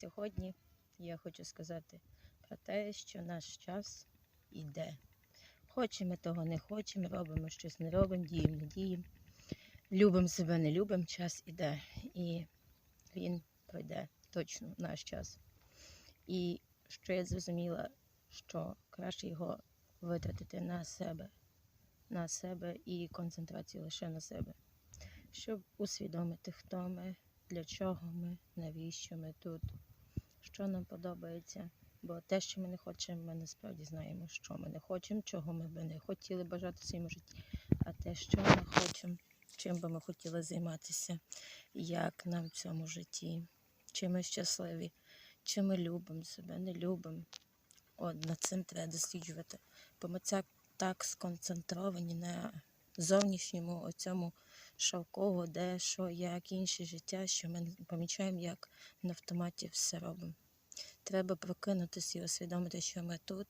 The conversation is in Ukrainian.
Сьогодні я хочу сказати про те, що наш час іде. Хочемо того, не хочемо, робимо щось, не робимо, діємо, не діємо. Любимо себе, не любимо, час іде. І він пройде точно наш час. І що я зрозуміла, що краще його витратити на себе, на себе і концентрацію лише на себе, щоб усвідомити, хто ми, для чого ми, навіщо ми тут, що нам подобається. Бо те, що ми не хочемо, ми насправді знаємо, що ми не хочемо, чого ми би не хотіли бажати в своєму житті, а те, що ми хочемо, чим би ми хотіли займатися, як нам в цьому житті, чи ми щасливі, чи ми любимо себе, не любимо. От над цим треба досліджувати. Бо ми це так сконцентровані на зовнішньому оцьому шовково, де що, як інше життя, що ми помічаємо, як на автоматі все робимо. Треба прокинутися і усвідомити, що ми тут,